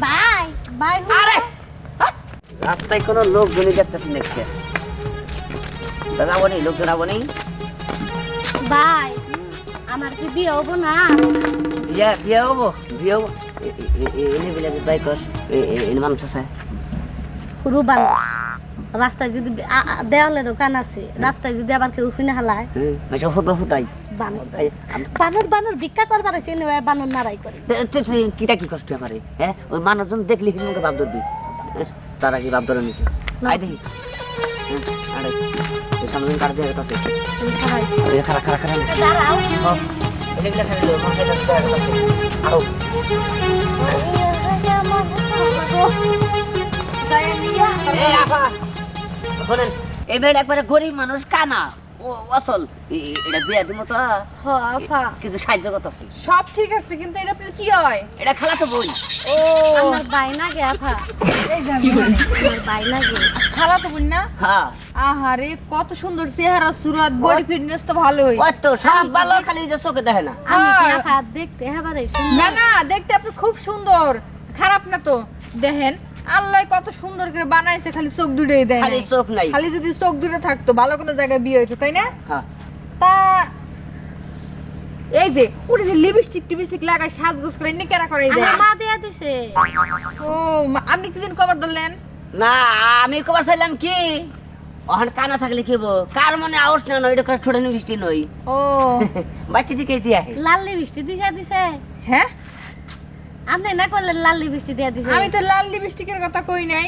Bye bye আরে! রাস্তায় কোনো দেখতেছি দেখতে লোক বাই আমার কি বিয়ে হব না? বিয়া বিয়া হব বিয়া হব। এনে বিলে বাই কর। এনে মানুষ আছে। রুবান রাস্তায় যদি দেওয়ালে দোকান আছে রাস্তায় যদি আবার কেউ ফিনে হালায়? ফুটাই। বানর ভিক্ষা করবার আছে নারাই করে কিটা কি কষ্ট হ্যাঁ ওই মানুষজন দেখলি মুখে ধরবি হ্যাঁ, তারা ধরে নিছে আই দেখি হ্যাঁ, আরে সামনে খারা খারা খারা হ্যাঁ। আরও এই বেড একবারে গরিব মানুষ কানা ও অসল। এ- এ- এটা বিয়া দিব তো হ, কিছু সাহায্য করতেছি। সব ঠিক আছে কিন্তু এটা আপনার কি হয়? এটা খেলা তো বই ও। আমার বাইনা গে আপা এই যে আমি জানি। আমার বাইনা গে। খালা তো বোন না? হ্যাঁ। আহারে কত সুন্দর চেহারা সুরত বডি ফিটনেস তো ভালোই। সব ভালো খালি যে চোখে দেখে না। আমি কি হ্যাঁ। দেখতে এবারে না না দেখতে আপনি খুব সুন্দর। খারাপ না তো। দেখেন আল্লাহ কত সুন্দর করে বানাইছে খালি চোখ দুটোই দেয় খালি চোখ নাই। খালি যদি চোখ দুটো থাকতো ভালো কোনো জায়গায় বিয়ে হইতো তাই না? হ্যাঁ। তা এই যে ওটা যে লিপস্টিক টিপস্টিক লাগায় সাজগোজ করে নিকেরা করে দেয়। মা দেয়া দিছে। ও আপনি কি দিন কভার ধরলেন? না আমি কবার চাইলাম কি? ওখানে কানা থাকলে কি বো কার মনে আওস না নয় এটা ছোট বৃষ্টি নই ও। বাচ্চা দিকে দিয়ে লাল্লি বৃষ্টি দিয়া দিছে। হ্যাঁ? আপনি না করলেন লাল্লি বৃষ্টি দিয়া দিছে। আমি তো লাল লিপস্টিকের কথা কই নাই।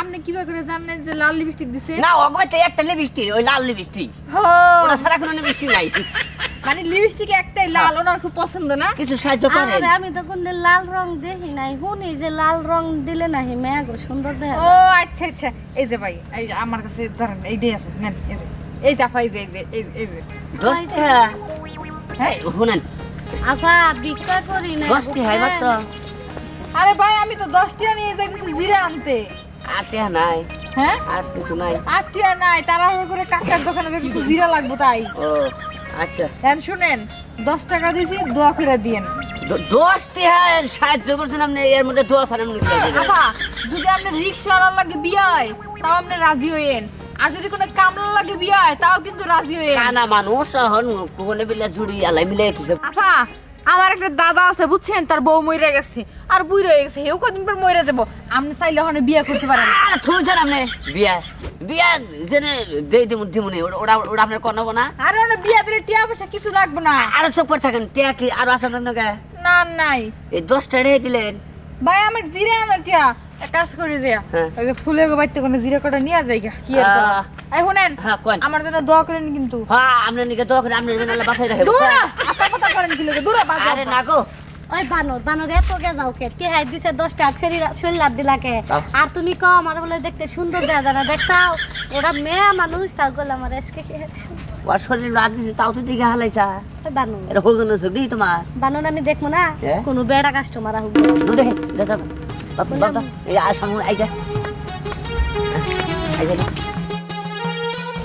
আপনি কীভাবে করে জানলেন যে লাল লিপস্টিক দিছে? না অগতে একটা লিপস্টিক ওই লাল লিপস্টিক হো, ওটা ছাড়া কোনো লিপস্টিক নাই। মানে লিপস্টিক একটাই লাল ওনার খুব পছন্দ না? কিছু সাহায্য করেন। আমি তো কোন লাল রং দেখি নাই। শুনি যে লাল রং দিলে নাহি মেঘ সুন্দর দেখা ও আচ্ছা আচ্ছা। এই যে ভাই এই যে আমার কাছে ধরেন এইটাই আছে নেন এই যে। এই এই যে এই যে এই যে, এই যে। হ্যাঁ? শুনেন আপা ভিক্ষা করি না দশটি হয় মাত্র আরে ভাই আমি তো দশ নিয়ে যাইতেছি জিরা আনতে। আতে নাই। হ্যাঁ? আর কিছু নাই। আট টিয়া নাই তাড়াহুড়ো করে কাকার দোকানে যাইতেছি জিরা লাগবো তাই। ও আচ্ছা। হ্যাঁ শুনেন দশ টাকা দিয়েছি দোয়া করে দিয়েন। দ- দশটি হ্যাঁ সাহায্য করছেন আপনি এর মধ্যে দশ দিয়ে দিলেন। আপা যদি আপনি রিক্সাওয়ালার লাগে বিয়ে হয় তাও আপনি রাজি হইয়েন। আর যদি কোনো কামলার লাগে বিয়ে হয় তাও কিন্তু রাজি হইয়েন কানা মানুষ এখন কোনে বিলে জুড়ি আলাই মিলে কিছু আপা আমার একটা দাদা আছে বুঝছেন? তার বউ মরে গেছে আর বুই রয়ে গেছে হেউ কদিন পর মরে যাব। আপনি চাইলে ওখানে বিয়ে করতে পারেন। আর থুইছেন আপনি। বিয়া বিয়া জেনে দেই দিমু দিমুনি ওটা ওটা ওটা আপনার কর নেব না? আর ওখানে বিয়ে দিলে টিয়া পয়সা কিছু লাগবে না। আরও চোখ পর থাকেন টিয়া কি আরও আসেন না না নাই। এই দশটা রেখে দিলেন। ভাই আমার জিরে আমার টিয়া। কাজ করে যে হ্যাঁ। ওই যে ফুলে গো বাইতে কোনো জিরে কটা নিয়ে যাই কি আর? আহ। শুনেন হ্যাঁ আমার জন্য দোয়া করেন কিন্তু। হ্যাঁ আপনার নিকে দোয়া করে আপনার জন্য বাসায় রাখে। দূরা আপা কথা করেন কি দূরা আরে না গো। ওই বানর বানর এত গে যাও কে? কে হাই দিছে দশটা ছেড়ি শরীর দিলাকে আর তুমি কও আমার বলে দেখতে সুন্দর দেখা যায় না দেখতাও ওরা মেয়ে মানুষ তা গলে আমার আজকে কি ওর শরীর রাত দিছে তাও তো দিকে হালাইছা। ওই বানর। এটা হোক না চোখ তোমার? বানর আমি দেখব না? কোনো বেড়া কাস্টমার আহুক দেখে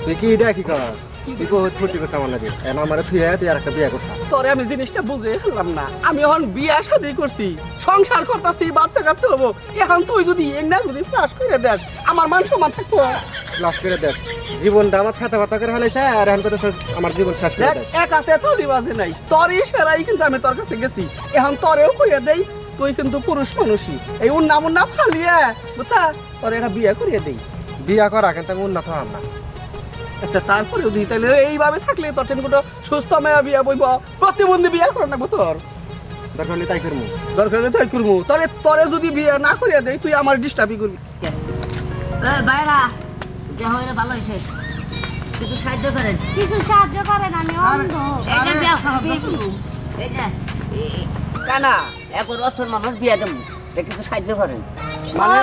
তুই কি দেখ কি কর? তুই বহুত আমার লাগে। এখন আমার তুই তুই আর একটা বিয়ে করতা তোরে আমি জিনিসটা বুঝে ফেললাম না। আমি এখন বিয়া শাদি করছি সংসার করতেছি বাচ্চা কাচ্চা হব। এখন তুই যদি ফ্লাশ করে আমার মান সম্মান থাকব। ক্লাস করে দেখ জীবনটা আমার খাতা ফাতা করে ফেলাইছে আর এখন কথা আমার জীবন শেষ করে দেখ এক হাতে তলি বাজে নাই। তোর ইশারাই কিন্তু আমি তোর কাছে গেছি। এখন তোরেও কইয়া দেই তুই কিন্তু পুরুষ মানুষই। এই উন্না মুন্না ফালিয়ে বুঝছা? তোর এটা বিয়ে করিয়ে দেই। বিয়া করা কিন্তু আমি উন্নত হলাম না। আচ্ছা তারপরেও দিই তাহলে এইভাবে থাকলে তোর টেন কোনো সুস্থ মেয়া বিয়া বইব প্রতিবন্ধী বিয়া করে নাকবো তোর। দরকার হলে তাই করব দরকার হলে তাই করব তোরে তোরে যদি বিয়া না করিয়া দেই তুই আমার ডিস্টার্বই করবি। এই বাইরা যা হয় ভালো হয়েছে কিছু সাহায্য করেন? কিছু সাহায্য করেন আমি অন্ধ। এই যে বিয়া এই যে এই- কানা এখন অসর মানুষ বিয়া দেবো। এ কিছু সাহায্য করেন। মানে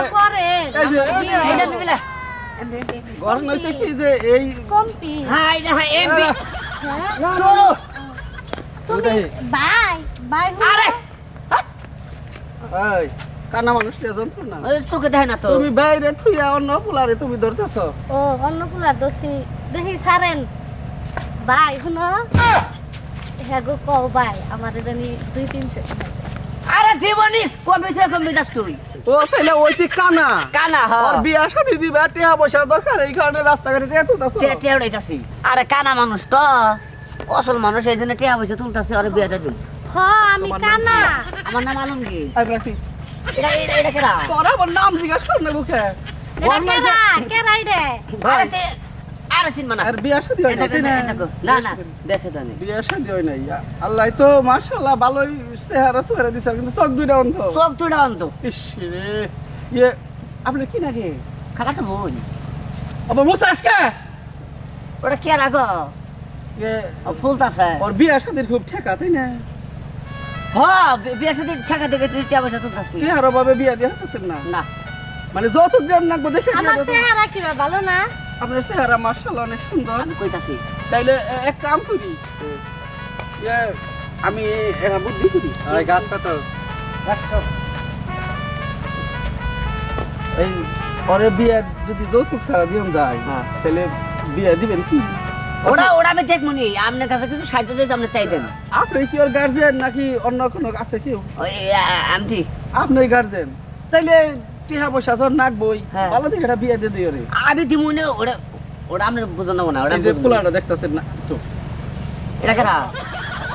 গরম হয়েছে কি যে এই কম্পি। হ্যাঁ হ্যাঁ এমপি হ্যাঁ? চলো। তুমি বাই বাই আরে! এই কান্না মানুষ যন্ত্র না চোখে দেখে না তো। তুমি বাইরে থুইয়া অন্য তুমি ধরতেছ। ও অন্য ফুলার দোষী। দেখি ছাড়েন। বাই শুনো হ্যাঁ গো কও ভাই আমার জানি দুই তিনশো। আরে জীবনী কোন বিষয়ে কমবি যাস তুই ও তাহলে ওই তুই কানা। কানা হ ওর বিয়া শাদি দিবা টিয়া পয়সা দরকার এই কারণে রাস্তাঘাটে টিয়া তুলতাছ। টিয়া টিয়া উড়াইতাছি। আরে কানা মানুষ তো। অসল মানুষ এই জন্য টিয়া পয়সা তুলতাছে আরে বিয়ে দিন। হ আমি কানা। আমার নাম আলমগীর। আই রাখি। এটা এটা কেরা? তোরা আমার নাম জিজ্ঞাস কর না বুকে এটা কেরা? কেরাই আরে আরে চিন মানা। আর বিয়া শাদি হয় এটা নাই, তাই না? না না দেশে তো বিয়া শাদি হয় নাই। আল্লাহ তো মাশাআল্লাহ ভালোই চেহারা চেহারা দিছে কিন্তু চোখ দুইটা অন্ধ। চোখ তুড়া অন্ত ইস রে ইয়ে আপনি কি নাকি? খাকা তো বোন। আবার মুসাস কে ওটা কে রাখো? ইয়ে, ফুলতাছে। ওর বিয়া শাদির খুব ঠেকা তাই না? হ্যাঁ বিয়ে ঠেকা তুই পয়সা চেহারা ভাবে বিয়া দিয়ে না? না। মানে যৌতুক দেন নাকবো দেখে আমার চেহারা কি ভালো না? আপনার চেহারা মার্শাল অনেক সুন্দর। আমি কইতাছি। তাইলে এক কাম করি। আমি বুদ্ধি করি। গাছ কত এই পরে বিয়ে যদি যৌতুক ছাড়া দিন যায় হ্যাঁ। তাহলে বিয়ে দিবেন কি? ওরা ওরা আমি দেখব নি। আপনার কাছে কিছু সাহায্য দিয়েছে আপনি তাই দেন। আপনি কি ওর গার্জেন নাকি অন্য কোনো আছে কেউ? আমি আপনি গার্জেন তাইলে টিহা পয়সা যখন নাকবই হ্যাঁ। ভালো দেখে একটা বিয়ে দিয়ে দিও রে। আমি দিমুনে ওরা ওরা আপনি বুঝানো না ওরা যে পোলাটা দেখতেছেন না তো এটা কেরা?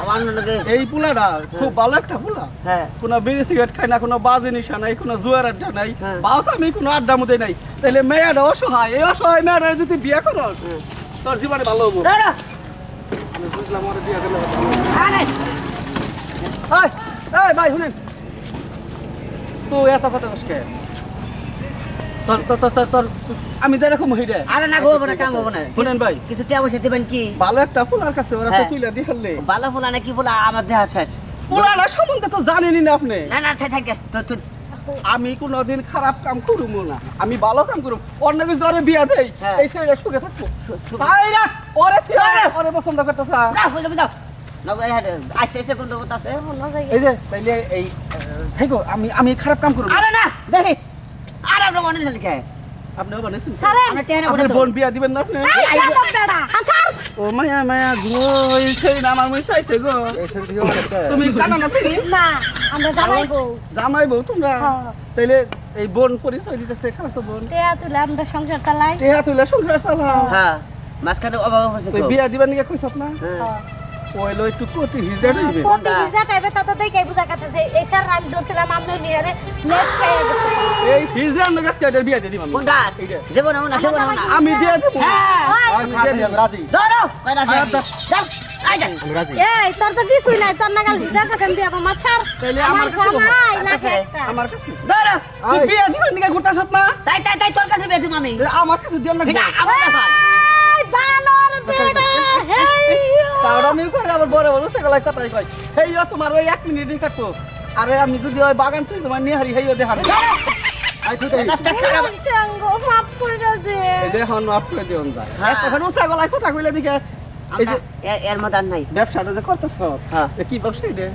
আমার নাকি এই পোলাটা খুব ভালো একটা পোলা। হ্যাঁ। কোনো বিড়ি সিগারেট খায় না কোনো বাজে নিশা নাই কোনো জুয়ার আড্ডা নাই হ্যাঁ। আমি কোনো আড্ডা মধ্যে নাই। তাইলে মেয়েটা অসহায় এই অসহায় মেয়েটা যদি বিয়ে করো। তোর জীবনে ভালো হব। আমি বুঝলাম ওর বিয়ে করলে ভাই শুনেন। তুই এত কথা কসকে তোর তোর তোর তোর তোর। আমি যে রকম হইরে আরে না গো কাম হব না। শুনেন ভাই। কিছু টিয়া পয়সা দিবেন কি? ভালো একটা ফুলার কাছে ওরা তো হ্যাঁ। তুইলা দিয়ে ফেললে। ফুলা না ফুলা? আমার দেহা শেষ। পুরানা সম্বন্ধে তো জানেনি না আপনি। না না থাক থাকে তো আমি কোনোদিন খারাপ কাম করুম না। আমি ভালো কাম করুম। অন্য কিছু ধরে বিয়া দেই। হ্যাঁ। এই ছেলেটা সুখে থাকব। তাই না ওরে ছিল! ওরে পছন্দ করতেছে। যাও হয়ে যাবে না থাইকো আমি আমি খারাপ কাম আরে না দেখি। ঝালি। আমরা টেনে আপনার বোন বিয়া দিবেন না আপনি? এই বেদব বেড়া, আছাড়। ও মায়া মায়া গো এই ছেলে আমার মই চাইছে গো। কি হচ্ছে? তুমি কানা না তুমি? না আমরা জামাই বউ। জামাই বউ তোমরা? হ্যাঁ। তাইলে এই বোন পরিচয় দিতেছে খারাপ তো বোন। টেয়া তুলে আমরা সংসার চালাই। টেহা তুইলা সংসার চালাও। হ্যাঁ। মাঝখানে অভাব তুই বিয়া দিবার নিয়ে কইছত না হ্যাঁ। ওই লই একটু কতি হিজা দিবে কোনটা ভিজা খাইবে তা তো দেখে বুঝা কাটছে এই স্যার আমি ধরছিলাম আপনি নিয়ে রে লেস গেছে এই না গাছ বিয়া দিয়ে কোনটা। দেব না না দেব না আমি দিয়ে দেব। হ্যাঁ। আমি রাজি, আমি রাজি। ধরো। কয়টা যাও যাও আই যা। রাজি। এই তোর তো কিছুই নাই তোর নাগাল ভিজা কাছেন দিয়ে আমার ছাড় কাছে আমার কাছে, একটা। আমার কাছে। ধরো। তুই বিয়া দিবার নিয়ে গোটাছত না তাই তাই তাই তোর কাছে বেঁধে মামি এ, আমার কাছে দিও না আমার কাছে। এই বানর বেড়া হেই আবার বড় বড় সেগলাই কথাই কই হেইও তোমার ওই এক মিনিটই কাটবো আরে আমি যদি ওই বাগান থেকে তোমার নিয়ে হারি হেইও দেখাবো আই তুই তাই কাজটা খারাপ। সঙ্গ মাপ করে দে এই যে হন আপ করে দিওন যায় হ্যাঁ। এখন ওসা গলাই কথা কইলে দিকে এই যে এ- এর মধ্যে আর নাই। ব্যবসাটা যে করতেছ? হ্যাঁ। কি ব্যবসা এটা?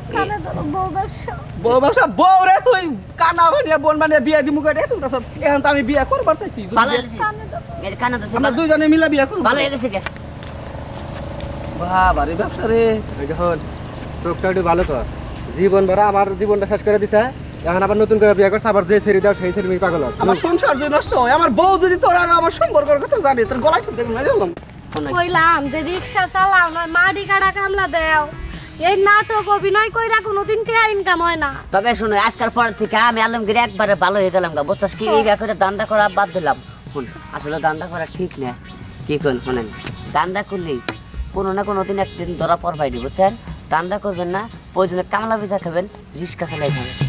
বউ ব্যবসা। বউ রে তুই কানা বানিয়ে বোন বানিয়ে বিয়া দিমু করে তুই এখন তো আমি বিয়া করবার চাইছি। যদি ভালো বিয়া- লেগেছে এর কানে তো আমরা দুইজনে মিলা বিয়া করব। ভালো লেগেছে কে? বাবা রে ব্যবসা রে। যখন চোখটা একটু ভালো কর। জীবন ভরা আমার জীবনটা শেষ করে দিছে। এখন আবার নতুন করে বিয়ে করছে আবার যে ছেড়ে দাও সেই ছেড়ে পাগল আমার সংসার যদি নষ্ট হয় আমার বউ যদি তোর আর আমার সম্পর্কের কথা জানি তোর গলায় ঠিক দেখুন না জানলাম কইলাম যে রিক্সা চালাও নয় মাটি কাটা কামলা দেও। এই নাটক অভিনয় কইরা কোনোদিন কে ইনকাম হয় না। তবে শুনো আজকাল পর থেকে আমি আলমগীর একবারে ভালো হয়ে গেলাম গা বুঝছস কি? এই ব্যাপারে দান্দা করা বাদ দিলাম। শুন আসলে দান্দা করা ঠিক না কি কোন শুনেন দান্দা করলেই কোনো না কোনো দিন একদিন ধরা পর পাইনি বুঝছেন? দান্দা করবেন না, প্রয়োজনে কামলা বেচা খাবেন রিক্সা চালাই খাবেন